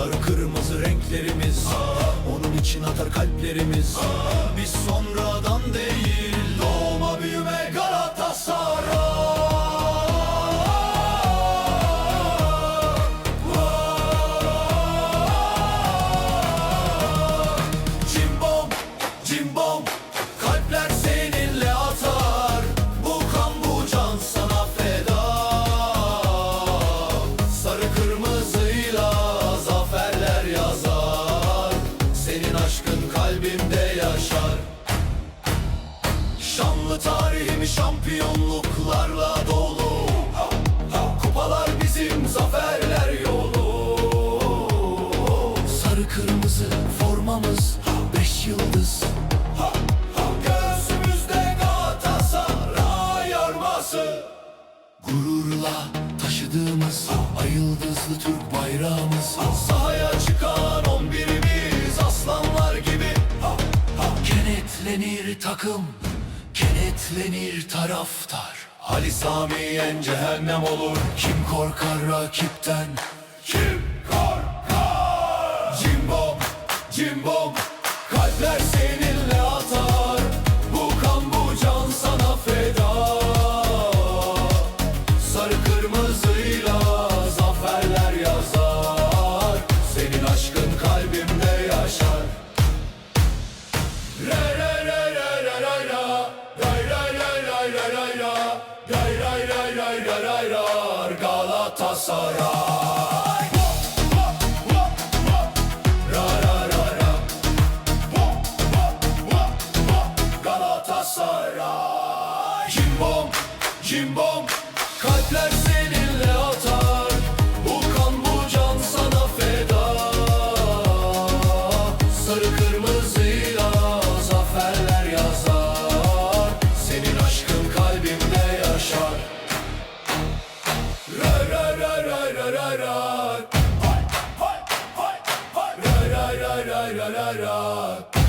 Sarı kırmızı renklerimiz Aa. Onun için atar kalplerimiz Aa. Biz sonra Şanlı tarihimi şampiyonluklarla dolu. Kupalar bizim zaferler yolu. Sarı kırmızı formamız beş yıldız. Göğsümüzde Galatasaray arması. Gururla taşıdığımız ay yıldızlı Türk bayrağımız. Sahaya çıkan on birimiz aslanlar gibi. Kenetlenir takım, kenetlenir taraftar Ali Sami yen cehennem olur Kim korkar rakipten? Kim korkar? Cimbom, cimbom ray ra Ray ray ray ray ray ray Galatasaray. Ra ra ra ra. Galatasaray. Cimbom, cimbom. Kalpler seninle ra ra ra ra ra ra